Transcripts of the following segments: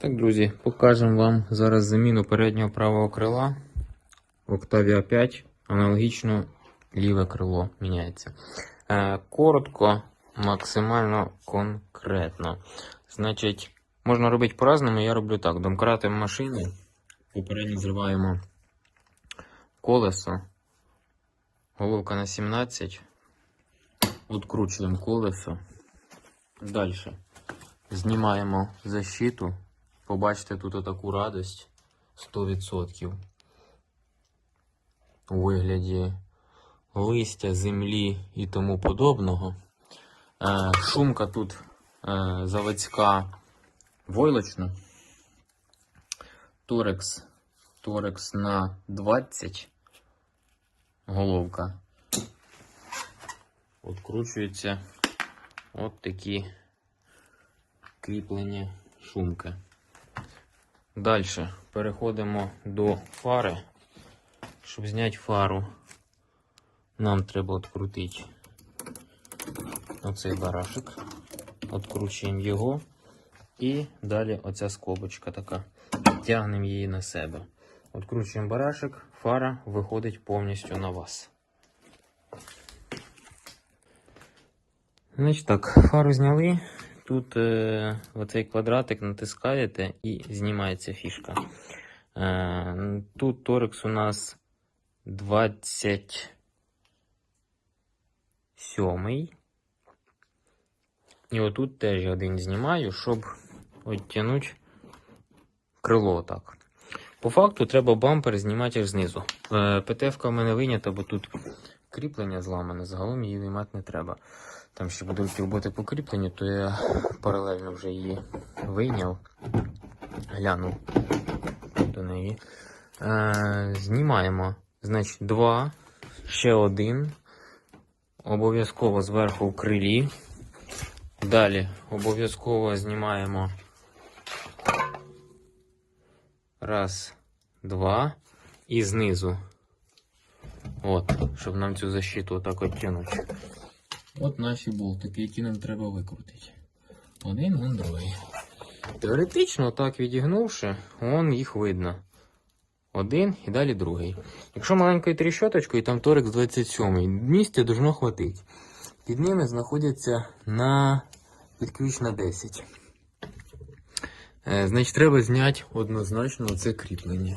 Так, друзі, покажемо вам зараз заміну переднього правого крила. В Octavia 5 аналогічно ліве крило міняється. Е, коротко, максимально конкретно. Значить, можна робити по-разному, я роблю так. Домкратимо машини, попередньо зриваємо колесо, головка на 17, відкручуємо колесо. Далі. Знімаємо защиту. Побачите тут отаку радость 100% у вигляді листя, землі і тому подобного. Е, шумка тут е, заводська войлочна. Торекс. Торекс на 20. Головка. Откручується от такі кріплення шумки. Далі переходимо до фари. Щоб зняти фару, нам треба відкрутити оцей барашек. Откручуємо його. І далі оця скобочка така. Тягнемо її на себе. Откручуємо барашек, фара виходить повністю на вас. Значить так, фару зняли. Тут е, оцей квадратик натискаєте і знімається фішка. Е, тут торекс у нас 27. І отут теж один знімаю, щоб відтягнути крило так. По факту треба бампер знімати аж знизу. Е, ПТФ в мене вийнята, бо тут кріплення зламане, загалом її виймати не треба. Там ще будуть роботи по кріпленню, то я паралельно вже її вийняв, глянув до неї. Е, знімаємо, значить, два, ще один. Обов'язково зверху в крилі. Далі обов'язково знімаємо раз, два і знизу. От, щоб нам цю защиту отак оттягнути. От наші болтики, які нам треба викрутити. Один, вон другий. Теоретично, так відігнувши, вон їх видно. Один і далі другий. Якщо маленькою тріщоточкою, там торекс 27 місця должно хватити. Під ними знаходяться на підключ на 10. Е, значить, треба зняти однозначно це кріплення.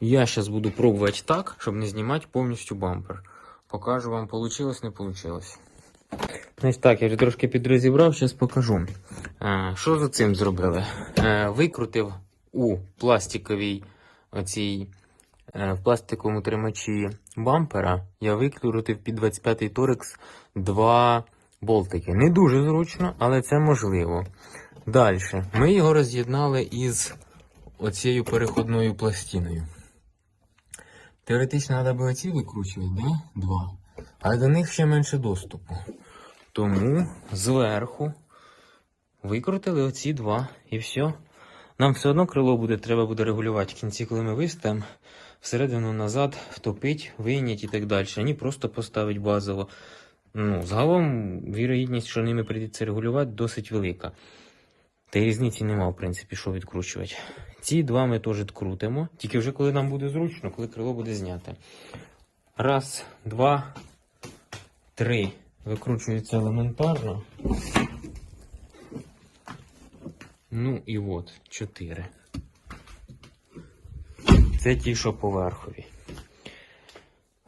Я зараз буду пробувати так, щоб не знімати повністю бампер. Покажу вам, получилось, не получилось. Значить так, я вже трошки підрозібрав, зараз покажу. Е, що за цим зробили? Е, викрутив у пластиковій оцій, е, в пластиковому тримачі бампера, я викрутив під 25-й торекс два болтики. Не дуже зручно, але це можливо. Далі. Ми його роз'єднали із оцією переходною пластиною. Теоретично треба було ці викручувати, да? Два. Але до них ще менше доступу. Тому зверху викрутили оці два і все. Нам все одно крило буде, треба буде регулювати в кінці, коли ми виставимо, всередину назад втопить, вийняти і так далі. Ані просто поставить базово. Ну, загалом вірогідність, що ними прийдеться регулювати, досить велика. Та й різниці нема, в принципі, що відкручувати. Ці два ми теж відкрутимо, тільки вже коли нам буде зручно, коли крило буде зняте. Раз, два, три. Викручується елементарно. Ну і от, чотири. Це ті, що поверхові.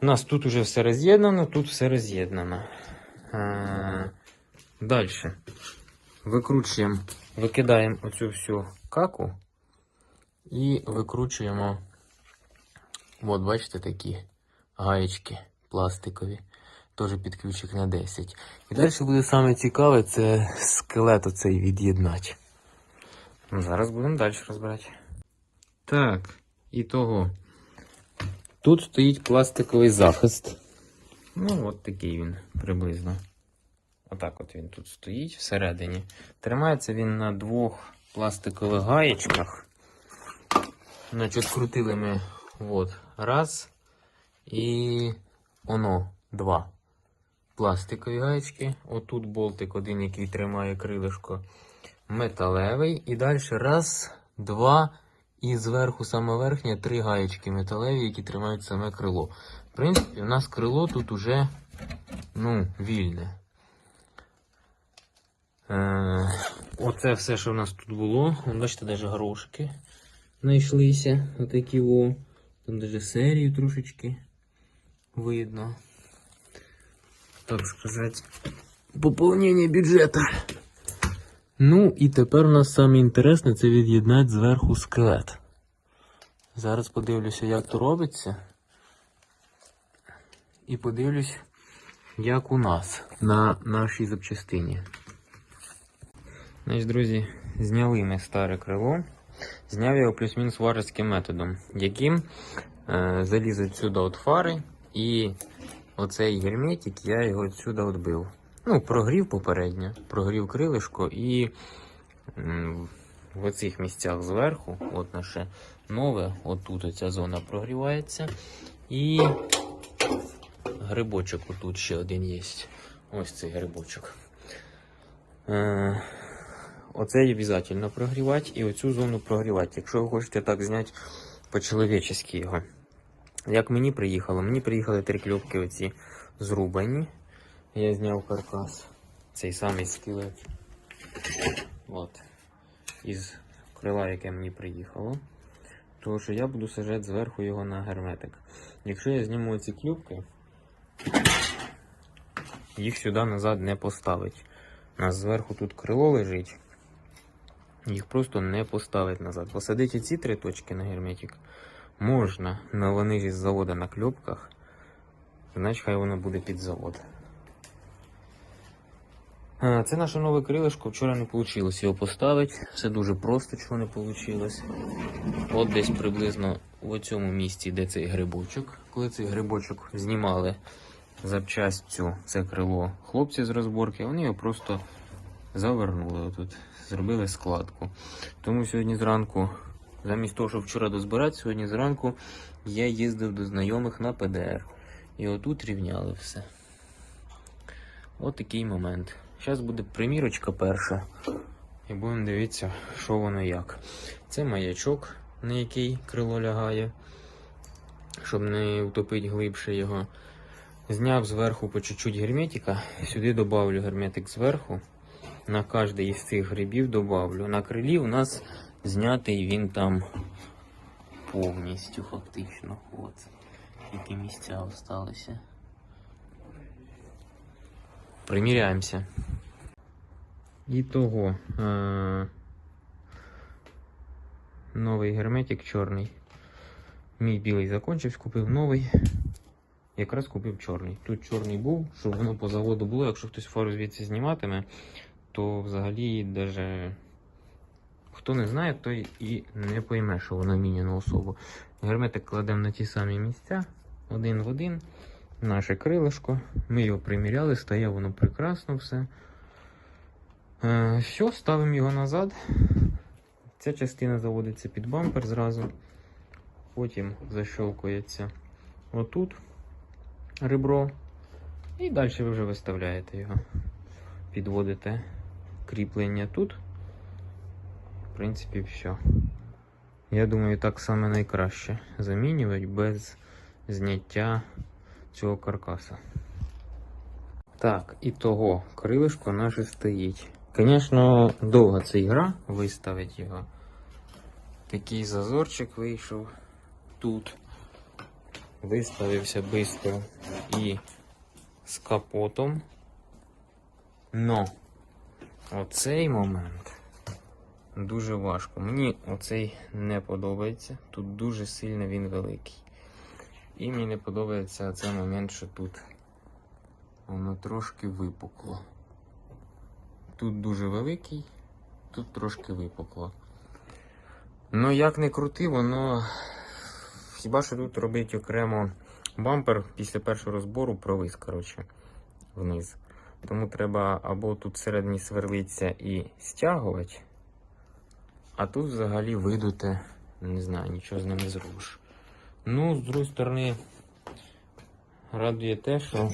У нас тут уже все роз'єднано, тут все роз'єднано. Далі. Викручуємо, викидаємо оцю всю каку і викручуємо. От, бачите, такі гаєчки пластикові. Теж під ключик на 10. І далі буде саме цікаве, це скелет оцей від'єднати. Ну, Зараз будемо далі розбирати. Так, і того. Тут стоїть пластиковий захист. Ну, от такий він приблизно. Отак от він тут стоїть всередині. Тримається він на двох пластикових гаєчках. Значить, крутили ми раз і оно два. Пластикові гаєчки. Отут болтик один, який тримає крилишко. металевий. І далі раз, два. І зверху саме верхня три гаєчки металеві, які тримають саме крило. В принципі, у нас крило тут уже ну, вільне. Е, оце все, що в нас тут було. Бачите, навіть горошки знайшлися. Отакі о. Там навіть серію трошечки видно. Так сказати. Поповнення бюджету. Ну, і тепер у нас саме інтересне це від'єднати зверху скелет. Зараз подивлюся, як то робиться. І подивлюсь, як у нас на нашій запчастині. Значить, друзі, зняли ми старе крило. Зняв його плюс-мінус варварським методом, яким е, заліз отсюди от фари, і оцей герметик я його отсюди відбив. Ну, прогрів попередньо, прогрів крилишко і в оцих місцях зверху, от наше нове, отут оця зона прогрівається. І грибочок отут ще один є. Ось цей грибочок. Е, Оце обов'язково прогрівати і оцю зону прогрівати. Якщо ви хочете так зняти по-чоловічески його. Як мені приїхало? Мені приїхали три кльопки оці зрубані. Я зняв каркас. Цей самий скелет. От. Із крила, яке мені приїхало. Тому що я буду сажати зверху його на герметик. Якщо я зніму ці клюбки, їх сюди назад не поставить. У нас зверху тут крило лежить. Їх просто не поставить назад. Посадити ці три точки на герметик можна, але вони із заводу на кльопках. Значить, хай воно буде під завод. Це наше нове крилишко. Вчора не вийшло його поставити. Все дуже просто, чого не вийшло. От десь приблизно в цьому місці, де цей грибочок. Коли цей грибочок знімали запчастю це крило хлопці з розборки, вони його просто завернули отут, зробили складку. Тому сьогодні зранку, замість того, щоб вчора дозбирати, сьогодні зранку я їздив до знайомих на ПДР. І отут рівняли все. От такий момент. Зараз буде примірочка перша. І будемо дивитися, що воно як. Це маячок, на який крило лягає, щоб не утопити глибше його. Зняв зверху по чуть-чуть герметика. Сюди додавлю герметик зверху. На кожний із цих грибів додавлю. На крилі у нас знятий він там повністю фактично. От. Які місця залишилися. Приміряємося. І того. Е- новий герметик чорний. Мій білий закончився, купив новий. Якраз купив чорний. Тут чорний був, щоб воно по заводу було. Якщо хтось фару звідси зніматиме, то взагалі даже хто не знає, той і не пойме, що воно міняно особу. Герметик кладемо на ті самі місця, один в один. Наше крилишко. Ми його приміряли, стає воно прекрасно все. Е, все, ставимо його назад. Ця частина заводиться під бампер зразу. Потім защелкується отут ребро. І далі ви вже виставляєте його. Підводите кріплення тут. В принципі, все. Я думаю, так саме найкраще замінювати без зняття цього каркаса. Так, і того крилишко наше стоїть. Звісно, довга ця ігра виставить його. Такий зазорчик вийшов тут. Виставився швидко і з капотом. Но оцей момент дуже важко. Мені оцей не подобається. Тут дуже сильно він великий. І мені не подобається цей момент, що тут воно трошки випукло. Тут дуже великий, тут трошки випукло. Ну, як не крути, воно. Хіба що тут робить окремо бампер після першого розбору провис, коротше, вниз. Тому треба або тут всередині сверлитися і стягувати, а тут взагалі видути, не знаю, нічого з ним не зробиш. Ну, з другої сторони, радує те, що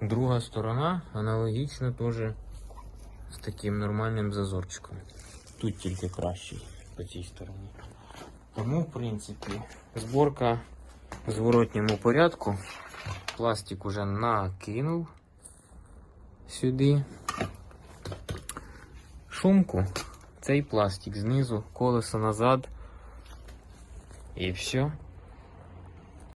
друга сторона аналогічно теж з таким нормальним зазорчиком. тут тільки кращий по цій стороні. Тому, в принципі, зборка в зворотньому порядку. Пластик уже накинув сюди. Шумку, цей пластик знизу, колесо назад. І все.